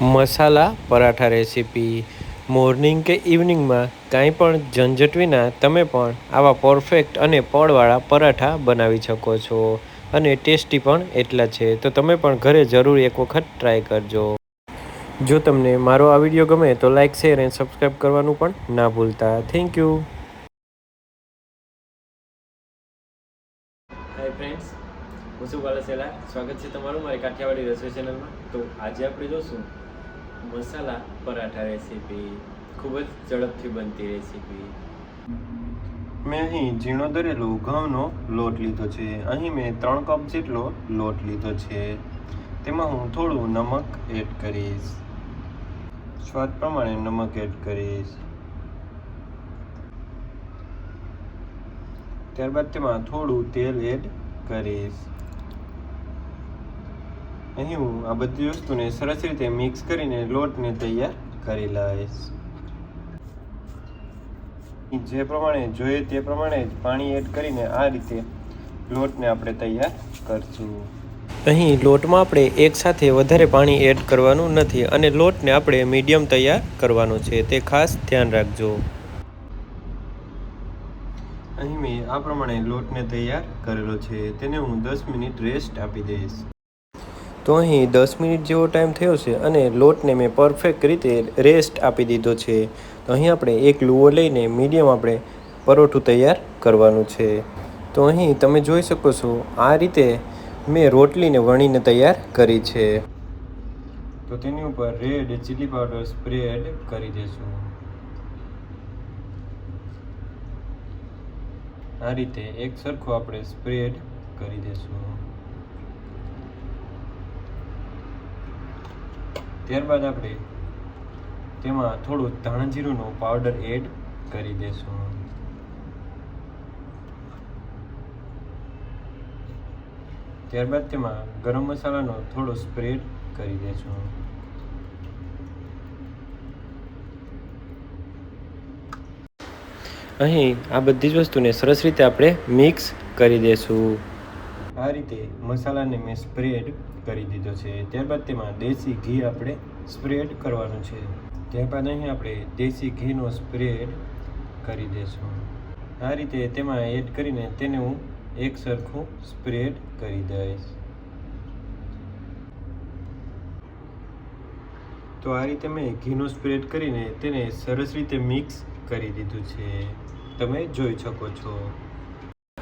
મસાલા, paratha recipe, morning કે ઇવનિંગમાં કાંઈ પણ ઝંઝટ વિના તમે પણ આવા પરફેક્ટ અને પળવાળા પરાઠા બનાવી શકો છો. અને ટેસ્ટી પણ એટલા છે. તો તમે પણ ઘરે જરૂર એક વખત ટ્રાય કરજો. જો તમને મારો આ વીડિયો ગમે તો લાઇક શેર અને સબસ્ક્રાઈબ કરવાનું પણ ના ભૂલતા. Thank you. હાય ફ્રેન્ડ્સ હું છું વાલસેલા સ્વાગત છે તમારું મારી કાઠિયાવાડી રસોઈ ચેનલમાં તો આજે આપણે જોશું મસાલા પરાઠા રેસીપી ખૂબ જ ઝડપથી બનતી રેસીપી મેં અહીં ઝીણો દરેલો ઘઉંનો લોટ લીધો છે. અહીં મેં ત્રણ કપ જેટલો લોટ લીધો છે. તેમાં હું થોડું નમક એડ કરીશ. સ્વાદ પ્રમાણે નમક એડ કરીશ. ત્યારબાદ તેમાં થોડું તેલ એડ કરીશ. અહીં હું આ બધી વસ્તુને સરસ રીતે મિક્સ કરીને લોટને તૈયાર કરી લઈશ. જે પ્રમાણે જોઈએ તે પ્રમાણે જ પાણી એડ કરીને આ રીતે લોટને આપણે તૈયાર કરશું. અહીં લોટમાં આપણે એકસાથે વધારે પાણી એડ કરવાનું નથી અને લોટને આપણે મીડિયમ તૈયાર કરવાનો છે, તે ખાસ ધ્યાન રાખજો. અહીં મેં આ પ્રમાણે લોટને તૈયાર કરેલો છે, તેને હું દસ મિનિટ રેસ્ટ આપી દઈશ. તો અહીં દસ મિનિટ જેવો ટાઈમ થયો છે અને લોટને મેં પરફેક્ટ રીતે રેસ્ટ આપી દીધો છે. તો અહીં આપણે એક લુઓ લઈને મીડિયમ આપણે પરોઠું તૈયાર કરવાનું છે. તો અહીં તમે જોઈ શકો છો, આ રીતે મેં રોટલીને વણીને તૈયાર કરી છે. તો તેની ઉપર રેડ ચીલી પાવડર સ્પ્રેડ કરી દેશું. આ રીતે એક સરખું આપણે સ્પ્રેડ કરી દેશું. ત્યારબાદ આપણે તેમાં થોડું ધાણાજીરુંનો પાવડર એડ કરી દેશું. ત્યારબાદ તેમાં ગરમ મસાલાનો થોડો સ્પ્રેડ કરી દેશું. અહીં આ બધી જ વસ્તુને સરસ રીતે આપણે મિક્સ કરી દેશું. આ રીતે મસાલાને મેં સ્પ્રેડ કરી દીધો છે. ત્યારબાદ તેમાં દેશી ઘી આપણે સ્પ્રેડ કરવાનું છે. ત્યારબાદ અહીં આપણે દેશી ઘીનો સ્પ્રેડ કરી દઈશું. આ રીતે તેમાં એડ કરીને તેને હું એક સરખું સ્પ્રેડ કરી દઈશ. તો આ રીતે મેં ઘીનો સ્પ્રેડ કરીને તેને સરસ રીતે મિક્સ કરી દીધું છે. તમે જોઈ શકો છો.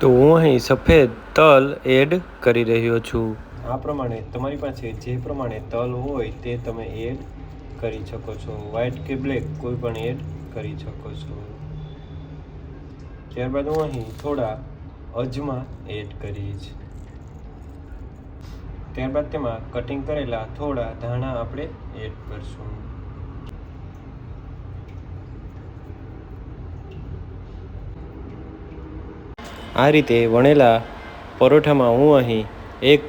તો હું અહીં સફેદ તલ એડ કરી રહ્યો છું. આ પ્રમાણે તમારી પાસે જે પ્રમાણે તલ હોય તે તમે એડ કરી શકો છો. વ્હાઈટ કે બ્લેક કોઈ પણ એડ કરી શકો છો. ત્યારબાદ હું અહીં થોડા અજમા એડ કરીશ. ત્યારબાદ તેમાં કટિંગ કરેલા થોડા ધાણા આપણે એડ કરશું. આ રીતે વણેલા પરોઠામાં હું અહીં એક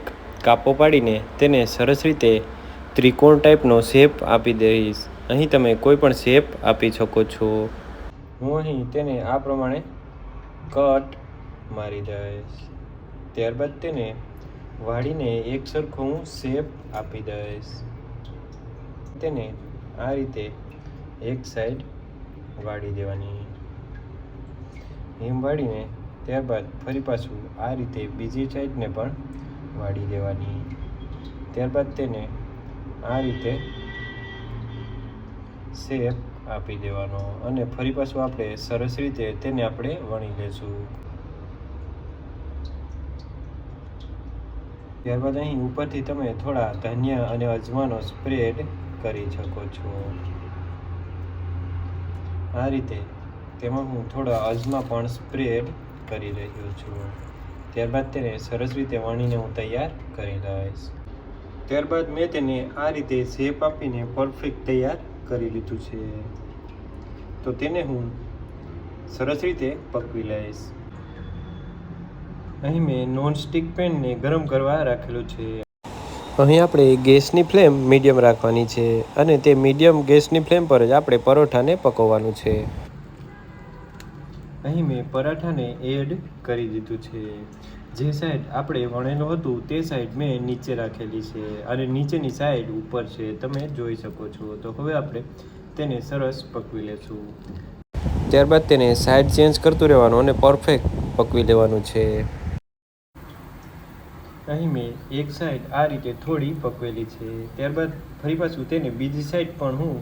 કાપો પાડીને તેને સરસ રીતે ત્રિકોણ ટાઈપનો શેપ આપી દઈશ. અહીં તમે કોઈ પણ શેપ આપી શકો છો. હું અહીં તેને આ પ્રમાણે કટ મારી દઈશ. ત્યારબાદ તેને વાળીને એક સરખો હું શેપ આપી દઈશ. તેને આ રીતે એક સાઈડ વાળી દેવાની. એમ વાળીને ત્યારબાદ ફરી પાછું આ રીતે બીજી સાઈડને પણ વાળી દેવાની. ત્યારબાદ તેને આ રીતે શેપ આપી દેવાનો અને ફરી પાછું આપણે સરસ રીતે તેને આપણે વણી લેશું. ત્યારબાદ અહીં ઉપરથી તમે થોડા ધનિયા અને અજમાનો સ્પ્રેડ કરી શકો છો. આ રીતે તેમાં હું થોડા અજમા પણ સ્પ્રેડ કરી રહ્યો છું. ત્યારબાદ તેને સરસ રીતે વણીને હું તૈયાર કરી લઈશ. ત્યારબાદ મેં તેને આ રીતે શેપ આપીને પરફેક્ટ તૈયાર કરી લીધું છે. તો તેને હું સરસ રીતે પકવી લઈશ. અહીં મેં નોનસ્ટિક પેનને ગરમ કરવા રાખેલું છે. અહીં આપણે ગેસની ફ્લેમ મીડિયમ રાખવાની છે અને તે મીડિયમ ગેસની ફ્લેમ પર જ આપણે પરોઠાને પકવવાનું છે. અહીં મેં પરાઠાને એડ કરી દીધું છે. જે સાઈડ આપણે વણેલું હતું તે સાઈડ મેં નીચે રાખેલી છે અને નીચેની સાઈડ ઉપર છે, તમે જોઈ શકો છો. તો હવે આપણે તેને સરસ પકવી લેશું. ત્યારબાદ તેને સાઈડ ચેન્જ કરતું રહેવાનું અને પરફેક્ટ પકવી લેવાનું છે. અહીં મેં એક સાઈડ આ રીતે થોડી પકવેલી છે. ત્યારબાદ ફરી પાછું તેને બીજી સાઈડ પણ હું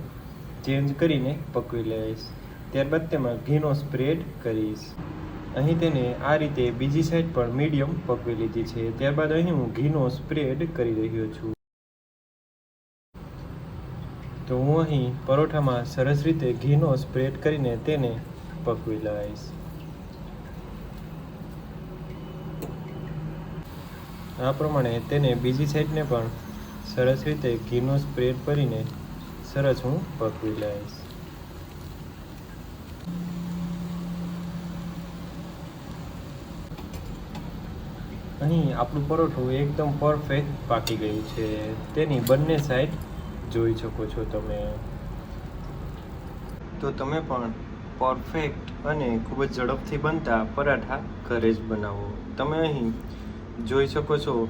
ચેન્જ કરીને પકવી લઈશ. ત્યારબાદ તેમાં ઘીનો સ્પ્રેડ કરીશ. અહીં તેને આ રીતે બીજી સાઈડ પણ મીડિયમ પકવી લીધી છે. ત્યારબાદ અહીં હું ઘીનો સ્પ્રેડ કરી રહ્યો છું. તો હું અહીં પરોઠામાં સરસ રીતે ઘીનો સ્પ્રેડ કરીને તેને પકવી લઈશ. આ પ્રમાણે તેને બીજી સાઈડને પણ સરસ રીતે ઘીનો સ્પ્રેડ કરીને સરસ હું પકવી લઈશ. અહીં આપણું પરોઠું એકદમ પરફેક્ટ પાકી ગયું છે. તેની બંને સાઈડ જોઈ શકો છો તમે. તો તમે પણ પરફેક્ટ અને ખૂબ જ ઝડપથી બનતા પરાઠા ઘરે જ બનાવો. તમે અહીં જોઈ શકો છો,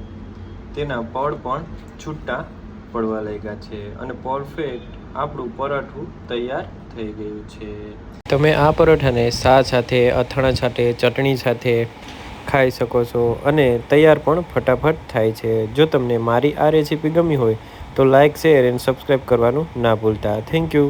તેના પડ પણ છૂટા પડવા લાગ્યા છે અને પરફેક્ટ આપણું પરાઠું તૈયાર થઈ ગયું છે. તમે આ પરોઠાને સા સાથે, અથાણા સાથે, ચટણી સાથે ખાઈ શકો છો અને તૈયાર પણ ફટાફટ થાય છે. જો તમને મારી આ રેસીપી ગમી હોય તો લાઇક શેર એન્ડ સબસ્ક્રાઈબ કરવાનું ના ભૂલતા. Thank you